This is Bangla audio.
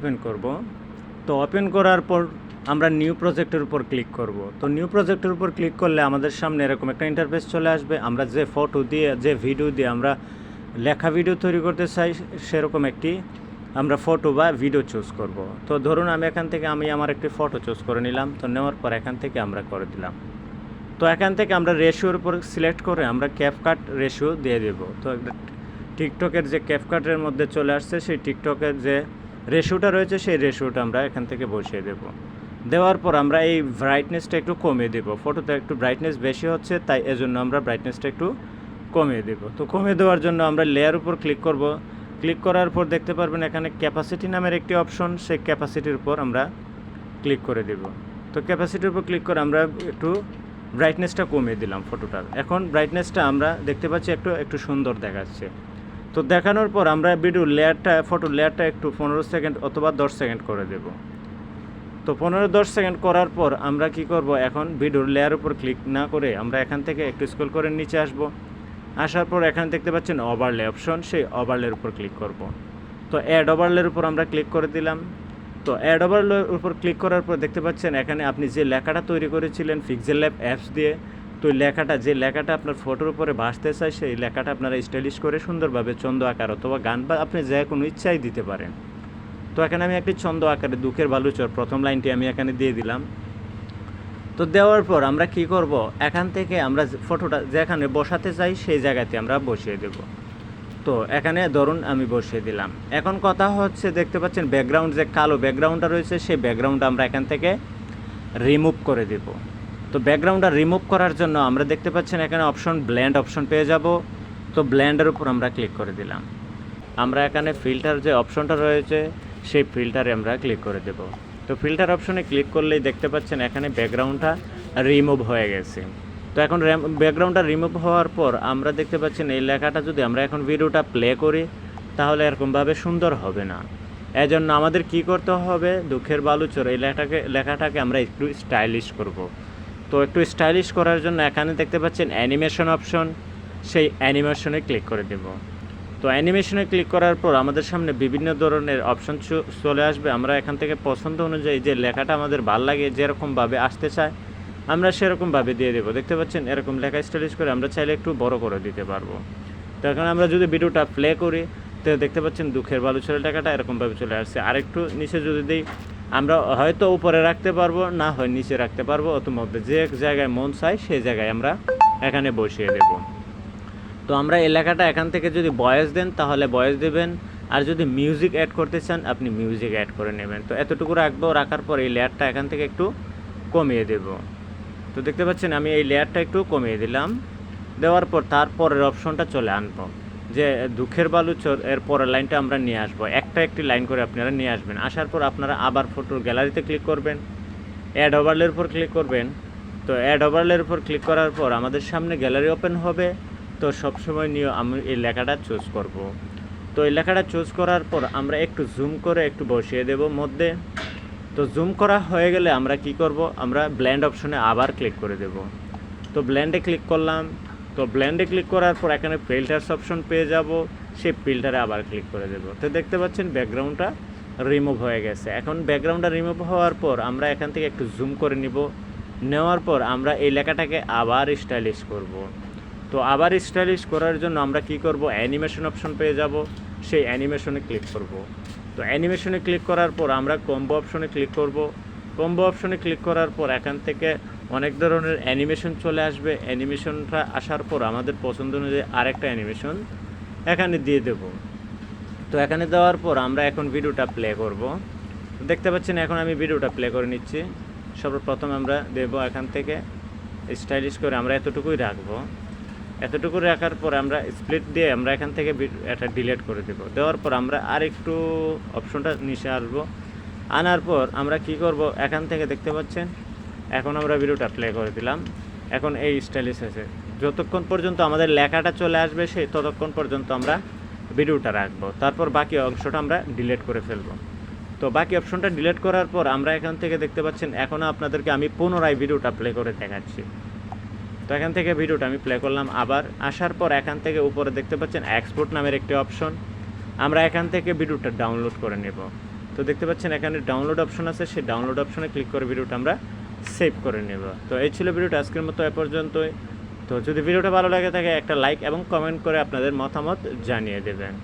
ওপেন করব। তো ওপেন করার পর আমরা নিউ প্রজেক্টের উপর ক্লিক করব। তো নিউ প্রজেক্টের উপর ক্লিক করলে আমাদের সামনে এরকম একটা ইন্টারফেস চলে আসবে। আমরা যে ফটো দিয়ে, যে ভিডিও দিয়ে আমরা লেখা ভিডিও তৈরি করতে চাই, সেরকম একটি আমরা ফটো বা ভিডিও চুজ করব। তো ধরুন আমি এখান থেকে আমি আমার একটি ফটো চুজ করে নিলাম। তো নেওয়ার পর এখান থেকে আমরা করে দিলাম। তো এখান থেকে আমরা রেশিওর উপর সিলেক্ট করে আমরা ক্যাপকাট রেশিও দিয়ে দেব। তো টিকটকের যে ক্যাপকাটের মধ্যে চলে আসছে, সেই টিকটকের যে রেশিওটা রয়েছে, সেই রেশিওটা আমরা এখান থেকে বসিয়ে দেব। দেওয়ার পর আমরা এই ব্রাইটনেসটা একটু কমিয়ে দেব। ফটোতে একটু ব্রাইটনেস বেশি হচ্ছে, তাই এজন্য আমরা ব্রাইটনেসটা একটু কমিয়ে দেব। তো কমিয়ে দেওয়ার জন্য আমরা লেয়ার উপর ক্লিক করব। ক্লিক করার পর দেখতে পারবেন এখানে ক্যাপাসিটি নামের একটি অপশন সেই ক্যাপাসিটির উপর আমরা ক্লিক করে দেব। তো ক্যাপাসিটির উপর ক্লিক করে আমরা একটু ব্রাইটনেসটা কমিয়ে দিলাম ফটোটার এখন ব্রাইটনেসটা আমরা দেখতে পাচ্ছি একটু একটু সুন্দর দেখাচ্ছে। তো দেখানোর পর আমরা ভিডিও লেয়ারটা ফটো লেয়ারটা একটু পনেরো সেকেন্ড অথবা দশ সেকেন্ড করে দেব। তো পনেরো দশ সেকেন্ড করার পর আমরা কি করব? এখন ভিডিওর লেয়ার উপর ক্লিক না করে আমরা এখান থেকে একটু স্ক্রল করে নিচে আসব। আসার পর এখানে দেখতে পাচ্ছেন ওভারলে অপশন সেই ওভারলের উপর ক্লিক করব। তো অ্যাড ওভারলের উপর আমরা ক্লিক করে দিলাম। তো অ্যাড ওভারলের উপর ক্লিক করার পর দেখতে পাচ্ছেন এখানে আপনি যে লেখাটা তৈরি করেছিলেন পিক্সেল ল্যাব অ্যাপস দিয়ে তো লেখাটা, যে লেখাটা আপনার ফটোর উপরে ভাসতে চায়, সেই লেখাটা আপনারা স্টাইলিশ করে সুন্দরভাবে ছন্দ আকার অথবা গান বা আপনি যে কোনো ইচ্ছাই দিতে পারেন। তো এখানে আমি একটি ছন্দ আকারে দুঃখের বালুচর, প্রথম লাইনটি আমি এখানে দিয়ে দিলাম। তো দেওয়ার পর আমরা কি করব? এখান থেকে আমরা ফটোটা যেখানে বসাতে চাই, সেই জায়গাতে আমরা বসিয়ে দেব। তো এখানে ধরুন আমি বসিয়ে দিলাম। এখন কথা হচ্ছে, দেখতে পাচ্ছেন ব্যাকগ্রাউন্ড যে কালো ব্যাকগ্রাউন্ডটা রয়েছে, সেই ব্যাকগ্রাউন্ডটা আমরা এখান থেকে রিমুভ করে দেব। তো ব্যাকগ্রাউন্ডটা রিমুভ করার জন্য আমরা দেখতে পাচ্ছেন এখানে অপশন ব্ল্যান্ড অপশন পেয়ে যাব। তো ব্ল্যান্ডের উপর আমরা ক্লিক করে দিলাম। আমরা এখানে ফিল্টার যে অপশনটা রয়েছে, সেই ফিল্টারে আমরা ক্লিক করে দেব। তো ফিল্টার অপশনে ক্লিক করলেই দেখতে পাচ্ছেন এখানে ব্যাকগ্রাউন্ডটা রিমুভ হয়ে গেছে। তো এখন ব্যাকগ্রাউন্ডটা রিমুভ হওয়ার পর আমরা দেখতে পাচ্ছেন এই লেখাটা যদি আমরা এখন ভিডিওটা প্লে করি, তাহলে এরকমভাবে সুন্দর হবে না। এজন্য আমাদের কি করতে হবে, দুঃখের বালুচর এই লেখাটাকে লেখাটাকে আমরা একটু স্টাইলিশ করব। তো একটু স্টাইলিশ করার জন্য এখানে দেখতে পাচ্ছেন অ্যানিমেশন অপশন সেই অ্যানিমেশনে ক্লিক করে দেব। তো অ্যানিমেশনে ক্লিক করার পর আমাদের সামনে বিভিন্ন ধরনের অপশন চলে আসবে। আমরা এখান থেকে পছন্দ অনুযায়ী যে লেখাটা আমাদের ভালো লাগে, যেরকমভাবে আসতে চায়, আমরা সেরকমভাবে দিয়ে দেবো। দেখতে পাচ্ছেন এরকম লেখা স্টাইলিশ করে আমরা চাইলে একটু বড় করে দিতে পারব। তো এখন আমরা যদি ভিডিওটা প্লে করি, তো দেখতে পাচ্ছেন দুঃখের বালুচরের টাকাটা এরকমভাবে চলে আসছে। আর একটু নিচে যদি দিই আমরা হয়তো উপরে রাখতে পারব, না হয় নিচে রাখতে পারব অথবা যে জায়গায় মন চাই সেই জায়গায় আমরা এখানে বসিয়ে দেবো। তো আমরা এলাকাটা এখান থেকে যদি বয়স দেন, তাহলে বয়েস দেবেন। আর যদি মিউজিক অ্যাড করতে চান, আপনি মিউজিক অ্যাড করে নেবেন। তো এতটুকু রাখব, রাখার পর এই লেয়ারটা এখান থেকে একটু কমিয়ে দেব। তো দেখতে পাচ্ছেন, আমি এই লেয়ারটা একটু কমিয়ে দিলাম। দেওয়ার পর তারপরের অপশনটা চলে আনব। যে দুঃখের বালুচর এর পরের লাইনটা আমরা নিয়ে আসব। একটা একটি লাইন করে আপনারা নিয়ে আসবেন। আসার পর আপনারা আবার ফটোর গ্যালারিতে ক্লিক করবেন। অ্যাড ওভারলের উপর ক্লিক করবেন। তো অ্যাড ওভারলের উপর ক্লিক করার পর আমাদের সামনে গ্যালারি ওপেন হবে। তো সবসময় নিয়ে আমি এই লেখাটা চুজ করব। তো এই লেখাটা চুজ করার পর আমরা একটু জুম করে একটু বসিয়ে দেব মধ্যে। তো জুম করা হয়ে গেলে আমরা কি করব? আমরা ব্ল্যান্ড অপশনে আবার ক্লিক করে দেব। তো ব্ল্যান্ডে ক্লিক করলাম। তো ব্ল্যান্ডে ক্লিক করার পর এখানে ফিল্টার্স অপশন পেয়ে যাব, সেই ফিল্টারে আবার ক্লিক করে দেব। তো দেখতে পাচ্ছেন ব্যাকগ্রাউন্ডটা রিমুভ হয়ে গেছে। এখন ব্যাকগ্রাউন্ডটা রিমুভ হওয়ার পর আমরা এখান থেকে একটু জুম করে নিব। নেওয়ার পর আমরা এই লেখাটাকে আবার স্টাইলিশ করব। তো আবার স্টাইলিশ করার জন্য আমরা কি করব? অ্যানিমেশন অপশন পেয়ে যাব। সেই অ্যানিমেশনে ক্লিক করব। তো অ্যানিমেশনে ক্লিক করার পর আমরা কম্বো অপশনে ক্লিক করব। কম্বো অপশনে ক্লিক করার পর এখান থেকে অনেক ধরনের অ্যানিমেশন চলে আসবে। অ্যানিমেশনটা আসার পর আমাদের পছন্দ অনুযায়ী আরেকটা অ্যানিমেশন এখানে দিয়ে দেব। তো এখানে দেওয়ার পর আমরা এখন ভিডিওটা প্লে করব। দেখতে পাচ্ছেন এখন আমি ভিডিওটা প্লে করে নিচ্ছি। সর্বপ্রথম আমরা দেব এখান থেকে স্টাইলিশ করে আমরা এতটুকুই রাখব। এতটুকু রাখার পর আমরা স্প্লিট দিয়ে আমরা এখান থেকে এটা ডিলিট করে দেব। দেওয়ার পর আমরা আর একটু অপশনটা নিচে আসব। আনার পর আমরা কি করব? এখান থেকে দেখতে পাচ্ছেন এখন আমরা ভিডিওটা প্লে করে দিলাম। এখন এই স্টাইলিশ আছে যতক্ষণ পর্যন্ত আমাদের লেখাটা চলে আসবে সেই ততক্ষণ পর্যন্ত আমরা ভিডিওটা রাখব। তারপর বাকি অংশটা আমরা ডিলেট করে ফেলব। তো বাকি অপশনটা ডিলেট করার পর আমরা এখান থেকে দেখতে পাচ্ছেন এখনও আপনাদেরকে আমি পুনরায় ভিডিওটা প্লে করে দেখাচ্ছি। তো এখান থেকে ভিডিওটা আমি প্লে করলাম আবার। আসার পর এখান থেকে উপরে দেখতে পাচ্ছেন এক্সপোর্ট নামের একটি অপশন আমরা এখান থেকে ভিডিওটা ডাউনলোড করে নেব। তো দেখতে পাচ্ছেন এখানে ডাউনলোড অপশন আছে। সেই ডাউনলোড অপশনে ক্লিক করে ভিডিওটা আমরা সেভ করে নেব। তো এই ছিল ভিডিওটা আজকের মতো এ পর্যন্তই। তো যদি ভিডিওটা ভালো লাগে থাকে একটা লাইক এবং কমেন্ট করে আপনাদের মতামত জানিয়ে দেবেন।